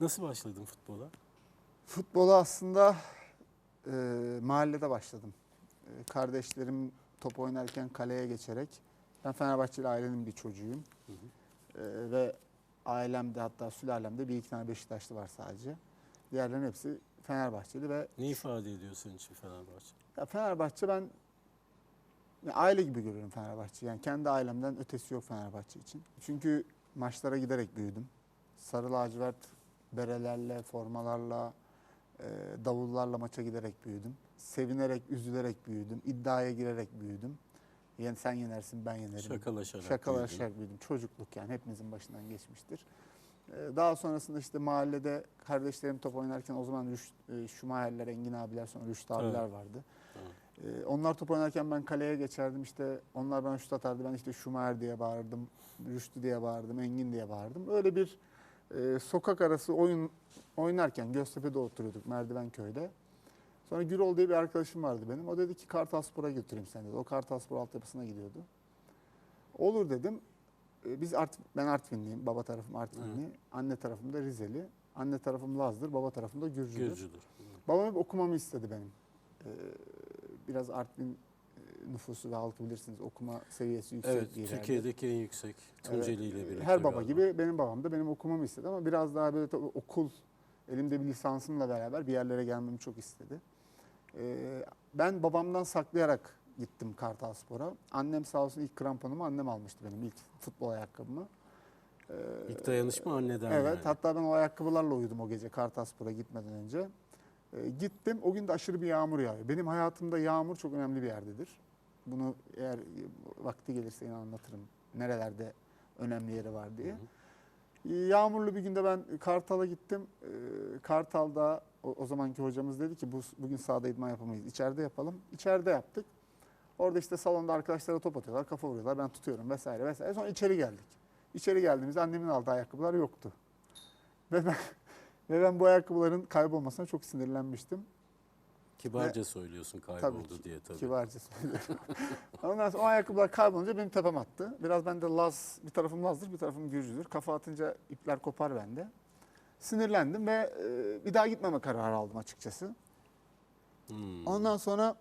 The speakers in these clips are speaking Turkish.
Nasıl başladın futbola? Futbola aslında e, mahallede başladım. E, kardeşlerim top oynarken kaleye geçerek. Ben Fenerbahçeli ailenin bir çocuğuyum. Hı E, ve ailemde hatta sülalemde bir iki tane Beşiktaşlı var sadece. Diğerlerinin hepsi Fenerbahçeli ve Ne ifade ediyor senin için Fenerbahçe? ya Fenerbahçe ben ya aile gibi görüyorum Fenerbahçe. Yani kendi ailemden ötesi yok Fenerbahçe için. Çünkü maçlara giderek büyüdüm. Sarı lacivert berelerle, formalarla, e, davullarla maça giderek büyüdüm. Sevinerek, üzülerek büyüdüm. İddiaya girerek büyüdüm. Yani sen yenersin, ben yenerim. Şakalaşarak. Şakalaşarak büyüdüm. Çocukluk yani hepimizin başından geçmiştir. Ee, Daha sonrasında işte mahallede kardeşlerim top oynarken o zaman Rüşt, e, Şumayerler, Engin abiler sonra Rüştü Evet. abiler vardı. Evet. Ee, Onlar top oynarken ben kaleye geçerdim işte onlar bana şut atardı ben işte Şumayer diye bağırdım, Rüştü diye bağırdım, Engin diye bağırdım. Öyle bir e, sokak arası oyun oynarken Göztepe'de oturuyorduk Merdivenköy'de. Sonra Gürol diye bir arkadaşım vardı benim. O dedi ki Kartalspor'a götüreyim seni dedi. O Kartalspor altyapısına gidiyordu. Olur dedim. Ee, Biz Art, ben Artvinliyim. Baba tarafım Artvinli. Anne tarafım da Rizeli. Anne tarafım Laz'dır. Baba tarafım da Gürcüdür. Gürcüdür. Babam hep okumamı istedi benim. Ee, biraz Artvin e, nüfusu ve halkı bilirsiniz. Okuma seviyesi yüksek Evet, bir yerde. Türkiye'deki en yüksek Tunceli ile birlikte. Her baba galiba. gibi benim babam da benim okumamı istedi ama biraz daha böyle tabii okul elimde bir lisansımla beraber bir yerlere gelmemi çok istedi. Ee, ben babamdan saklayarak gittim Kartalspor'a. Annem sağ olsun ilk kramponumu annem almıştı benim ilk futbol ayakkabımı. Ee, İlk dayanışma anneden Evet, yani. hatta ben o ayakkabılarla uyudum o gece Kartalspor'a gitmeden önce. Ee, gittim, o gün de aşırı bir yağmur yağıyor. Benim hayatımda yağmur çok önemli bir yerdedir. Bunu eğer vakti gelirse yine anlatırım. Nerelerde önemli yeri var diye. Hı hı. Yağmurlu bir günde ben Kartal'a gittim. Ee, Kartal'da o, o zamanki hocamız dedi ki bu bugün sahada idman yapamayız. İçeride yapalım. İçeride yaptık. Orada işte salonda arkadaşlara top atıyorlar, kafa vuruyorlar. Ben tutuyorum vesaire vesaire. Sonra içeri geldik. İçeri geldiğimizde annemin aldığı ayakkabılar yoktu. Ve ben ve ben bu ayakkabıların kaybolmasına çok sinirlenmiştim. Kibarca söylüyorsun kayboldu Tabii ki, diye tabii. Kibarca söylüyorum. Ondan sonra o ayakkabılar kaybolunca benim tepem attı. Biraz bende Laz, bir tarafım Laz'dır, bir tarafım Gürcüdür. Kafa atınca ipler kopar bende. Sinirlendim ve e, bir daha gitmeme kararı aldım açıkçası. Hmm. Ondan sonra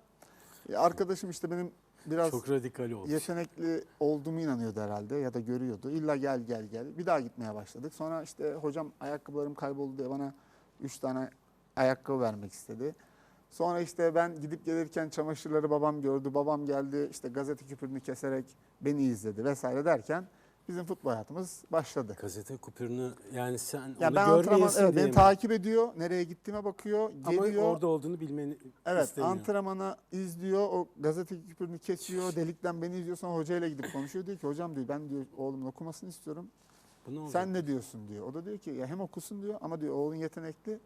e, arkadaşım işte benim biraz Çok radikal oldu. yetenekli olduğumu inanıyordu herhalde ya da görüyordu. İlla gel gel gel. Bir daha gitmeye başladık. Sonra işte hocam ayakkabılarım kayboldu diye bana 3 tane ayakkabı vermek istedi. Sonra işte ben gidip gelirken çamaşırları babam gördü. Babam geldi işte gazete küpürünü keserek beni izledi vesaire derken bizim futbol hayatımız başladı. Gazete kupürünü yani sen Ya onu ben antrenman evet beni mi? takip ediyor. Nereye gittiğime bakıyor. Ama Geliyor. orada olduğunu bilmeni Evet istemiyor. antrenmana izliyor. O gazete küpürünü kesiyor. Delikten beni izliyor. Sonra hocayla gidip konuşuyor. Diyor ki hocam diyor ben diyor oğlumun okumasını istiyorum. Bu ne? Sen ne diyorsun diyor. O da diyor ki ya hem okusun diyor ama diyor oğlun yetenekli.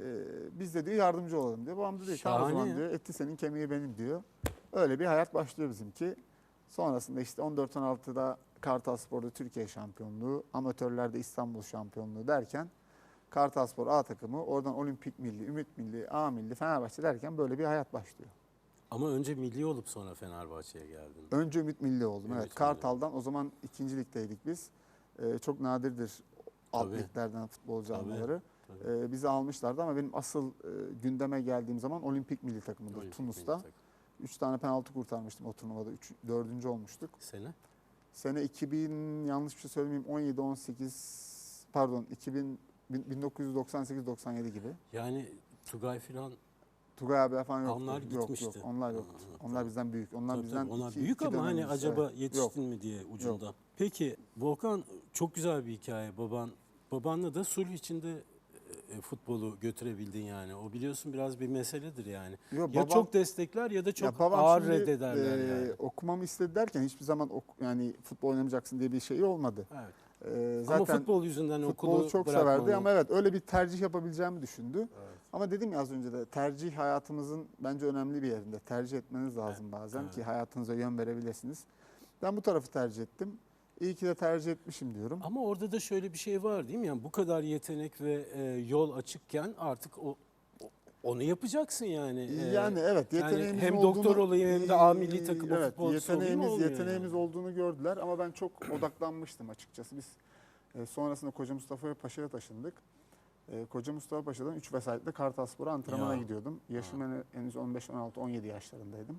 Ee, biz de diyor yardımcı olalım diyor. Babam da diyor ki "Tamam o Şahane zaman ya. diyor etti senin kemiği benim diyor. Öyle bir hayat başlıyor bizimki. Sonrasında işte 14-16'da Kartalspor'da Türkiye şampiyonluğu, amatörlerde İstanbul şampiyonluğu derken Kartalspor A takımı, oradan Olimpik Milli, Ümit Milli, A Milli, Fenerbahçe derken böyle bir hayat başlıyor. Ama önce milli olup sonra Fenerbahçe'ye geldin. Önce Ümit Milli oldum. Ümit evet. Milli. Kartal'dan o zaman ikinci ligdeydik biz. Ee, çok nadirdir alt Tabii. liglerden futbolcu Tabii. almaları. Ee, bizi almışlardı ama benim asıl e, gündeme geldiğim zaman Olimpik Milli takımında Olimpik Tunus'ta. milli takım. 3 tane penaltı kurtarmıştım o turnuvada. 3 4. olmuştuk. Sene? Sene 2000 yanlış bir şey söylemeyeyim 17 18 pardon 2000 1998 97 gibi. Yani Tugay filan Tugay abi falan yoktu. Onlar yok yok gitmişti. onlar yoktu. Hı, Onlar tabii. bizden büyük. Onlar Tabii, bizden tabii, onlar iki- büyük iki ama hani acaba yetiştin mi diye ucunda. Peki Volkan çok güzel bir hikaye. Baban babanla da sulh içinde e, futbolu götürebildin yani. O biliyorsun biraz bir meseledir yani. Ya babam- çok destekler ya da çok Ya ağır şimdi, reddederler e, yani. Okumamı istedi derken hiçbir zaman ok- yani futbol oynamayacaksın diye bir şey olmadı. Evet. E, ama zaten futbol yüzünden okulu çok severdi ama evet öyle bir tercih yapabileceğimi düşündü. Evet. Ama dedim ya az önce de tercih hayatımızın bence önemli bir yerinde. Tercih etmeniz lazım bazen evet. ki hayatınıza yön verebilirsiniz. Ben bu tarafı tercih ettim. İyi ki de tercih etmişim diyorum. Ama orada da şöyle bir şey var değil mi? Yani bu kadar yetenek ve e, yol açıkken artık o onu yapacaksın yani. E, yani evet yani yeteneğimizin hem olduğunu, doktor olayım hem de A milli takımı evet, futbolcusu olayım yeteneğimiz, olmuyor yeteneğimiz yani. olduğunu gördüler ama ben çok odaklanmıştım açıkçası. Biz e, sonrasında Koca Mustafa Paşa'ya taşındık. E, Koca Mustafa Paşa'dan 3 vesayetle Kartalspor'a antrenmana Ya. gidiyordum. Yaşım hen- henüz 15, 16, 17 yaşlarındaydım.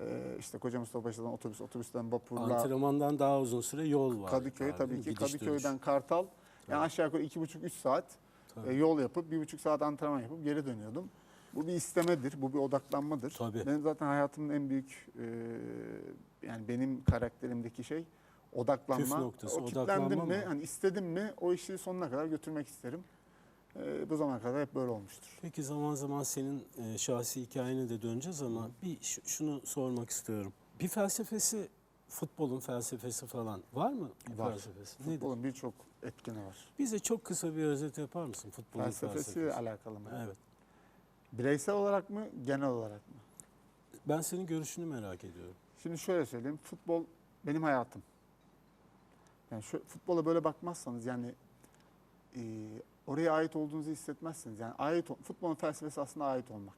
E, işte Koca Mustafa Paşa'dan otobüs, otobüsten vapurla Antrenmandan daha uzun süre yol var. Kadıköy tabii ki. Gidiş Kadıköy'den dönüş. Kartal. Tabii. Yani aşağı yukarı 2,5-3 saat Tabii. e, yol yapıp 1,5 saat antrenman yapıp geri dönüyordum. Bu bir istemedir, bu bir odaklanmadır. Tabii. Benim zaten hayatımın en büyük e, yani benim karakterimdeki şey odaklanma. Püf noktası, o odaklanma mi, hani istedim mi o işi sonuna kadar götürmek isterim. E, bu zamana kadar hep böyle olmuştur. Peki zaman zaman senin e, şahsi hikayene de döneceğiz ama bir şunu sormak istiyorum. Bir felsefesi, futbolun felsefesi falan var mı? Bir Var. felsefesi. Futbolun birçok etkeni var. Bize çok kısa bir özet yapar mısın futbolun Felsefesi felsefesi? alakalı mı? Evet. Bireysel olarak mı, genel olarak mı? Ben senin görüşünü merak ediyorum. Şimdi şöyle söyleyeyim. Futbol benim hayatım. Yani şu, futbola böyle bakmazsanız yani e, oraya ait olduğunuzu hissetmezsiniz. Yani ait ol- futbolun felsefesi aslında ait olmak.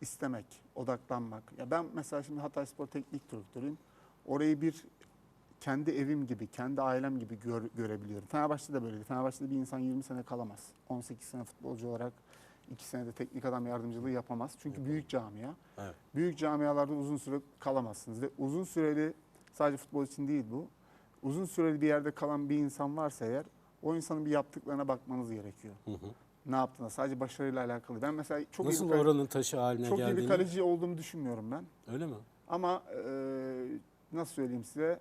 İstemek, odaklanmak. Ya ben mesela şimdi Hatay Spor Teknik Direktörüyüm. Orayı bir kendi evim gibi, kendi ailem gibi gör- görebiliyorum. Fenerbahçe'de de böyleydi. Fenerbahçe'de bir insan 20 sene kalamaz. 18 sene futbolcu olarak 2 senede teknik adam yardımcılığı yapamaz. Çünkü Yapamaz. büyük camia Evet. büyük camialarda uzun süre kalamazsınız ve uzun süreli sadece futbol için değil bu. Uzun süreli bir yerde kalan bir insan varsa eğer o insanın bir yaptıklarına bakmanız gerekiyor. Hı hı. Ne yaptığına sadece başarıyla alakalı. Ben mesela çok Nasıl iyi bir, oranın taşı haline çok iyi bir geldiğini... kaleci olduğumu düşünmüyorum ben. Öyle mi? Ama e, nasıl söyleyeyim size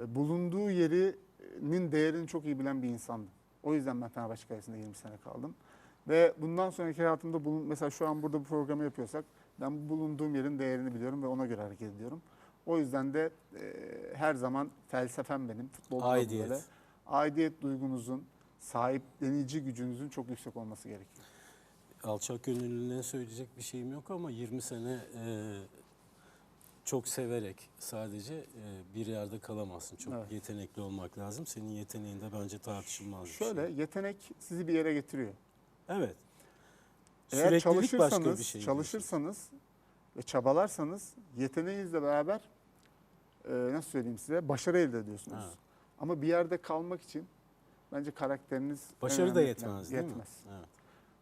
e, bulunduğu yerinin değerini çok iyi bilen bir insandım. O yüzden ben Fenerbahçe Kalesi'nde 20 sene kaldım. Ve bundan sonraki hayatımda bulun, mesela şu an burada bu programı yapıyorsak ben bu bulunduğum yerin değerini biliyorum ve ona göre hareket ediyorum. O yüzden de e, her zaman felsefem benim. Futbolda da Aidiyet. böyle. Aidiyet duygunuzun, sahiplenici gücünüzün çok yüksek olması gerekiyor. Alçak gönüllülüğüne söyleyecek bir şeyim yok ama 20 sene e, çok severek sadece e, bir yerde kalamazsın. Çok Evet. yetenekli olmak lazım. Senin yeteneğin de bence tartışılmaz Şöyle şey. yetenek sizi bir yere getiriyor. Evet. Eğer Süreklilik çalışırsanız, başka bir şey. çalışırsanız ve çabalarsanız yeteneğinizle beraber e, nasıl söyleyeyim size başarı elde ediyorsunuz. Evet. Ama bir yerde kalmak için bence karakteriniz Başarı da yetmez değil Yetmez. mi? Evet.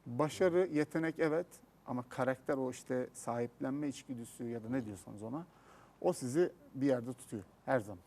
Başarı, yetenek evet ama karakter o işte sahiplenme içgüdüsü ya da ne diyorsanız ona o sizi bir yerde tutuyor her zaman.